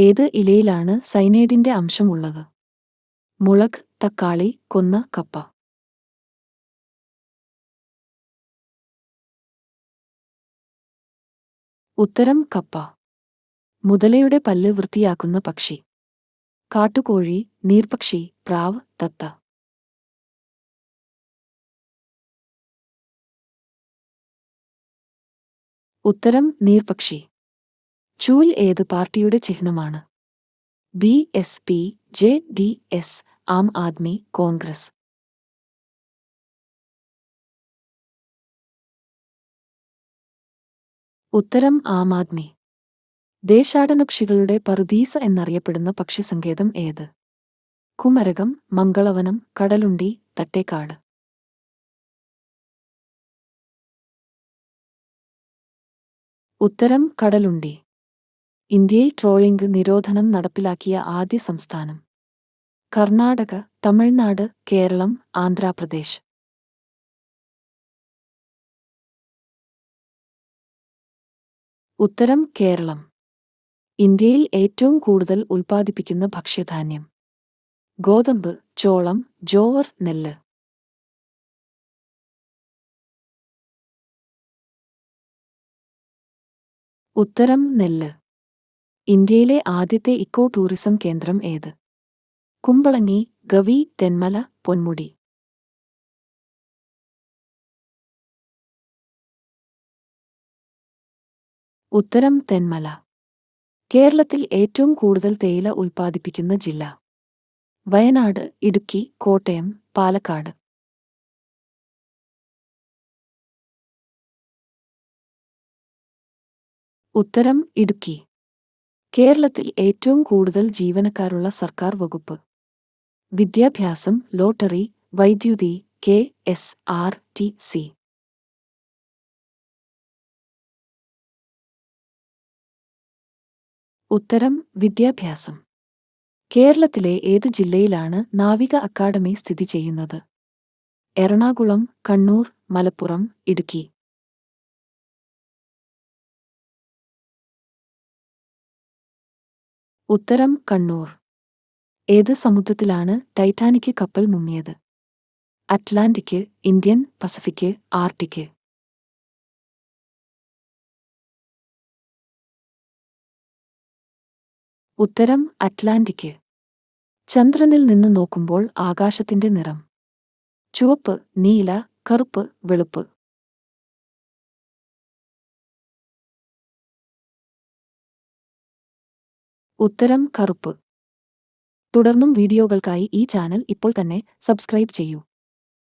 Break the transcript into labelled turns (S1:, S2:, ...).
S1: ഏത് ഇലയിലാണ് സൈനൈഡിന്റെ അംശമുള്ളത്? മുളക് തക്കാളി കൊന്ന കപ്പ. ഉത്തരം കപ്പ. മുതലയുടെ പല്ല് വൃത്തിയാക്കുന്ന പക്ഷി. കാട്ടുകോഴി നീർപക്ഷി പ്രാവ് തത്ത. ഉത്തരം നീർപക്ഷി ചൂൽ ഏത് പാർട്ടിയുടെ ചിഹ്നമാണ്? B S P J D S Aam Aadmi Congress. ഉത്തരം ആം ആദ്മി. ദേശാടന പക്ഷികളുടെ പറുദീസ എന്നറിയപ്പെടുന്ന പക്ഷിസങ്കേതം ഏത്? കുമരകം മംഗളവനം കടലുണ്ടി തട്ടേക്കാട്. ഉത്തരം കടലുണ്ടി. ഇന്ത്യയിൽ ട്രോളിംഗ് നിരോധനം നടപ്പിലാക്കിയ ആദ്യ സംസ്ഥാനം. കർണാടക തമിഴ്നാട് കേരളം ആന്ധ്രാപ്രദേശ്. ഉത്തരം കേരളം. ഇന്ത്യയിൽ ഏറ്റവും കൂടുതൽ ഉൽപ്പാദിപ്പിക്കുന്ന ഭക്ഷ്യധാന്യം. ഗോതമ്പ് ചോളം ജോവർ നെല്ല്. ഉത്തരം നെല്ല്. ഇന്ത്യയിലെ ആദ്യത്തെ ഇക്കോ ടൂറിസം കേന്ദ്രം ഏത്? കുമ്പളങ്ങി ഗവി തെന്മല പൊന്മുടി. ഉത്തരം തെന്മല. കേരളത്തിൽ ഏറ്റവും കൂടുതൽ തേയില ഉൽപ്പാദിപ്പിക്കുന്ന ജില്ല. വയനാട് ഇടുക്കി കോട്ടയം പാലക്കാട്. ഉത്തരം ഇടുക്കി. കേരളത്തിൽ ഏറ്റവും കൂടുതൽ ജീവനക്കാരുള്ള സർക്കാർ വകുപ്പ്. വിദ്യാഭ്യാസം ലോട്ടറി വൈദ്യുതി K S R T C. ഉത്തരം വിദ്യാഭ്യാസം. കേരളത്തിലെ ഏത് ജില്ലയിലാണ് നാവിക അക്കാദമി സ്ഥിതി ചെയ്യുന്നത്? എറണാകുളം കണ്ണൂർ മലപ്പുറം ഇടുക്കി. ഉത്തരം കണ്ണൂർ. ഏത് സമുദ്രത്തിലാണ് ടൈറ്റാനിക് കപ്പൽ മുങ്ങിയത്? Atlantic Indian Pacific Arctic. ഉത്തരം അറ്റ്ലാന്റിക്. ചന്ദ്രനിൽ നിന്ന് നോക്കുമ്പോൾ ആകാശത്തിന്റെ നിറം. ചുവപ്പ് നീല കറുപ്പ് വെളുപ്പ്. ഉത്തരം കറുപ്പ്. തുടർന്നും വീഡിയോകൾക്കായി ഈ ചാനൽ ഇപ്പോൾ തന്നെ സബ്സ്ക്രൈബ് ചെയ്യൂ.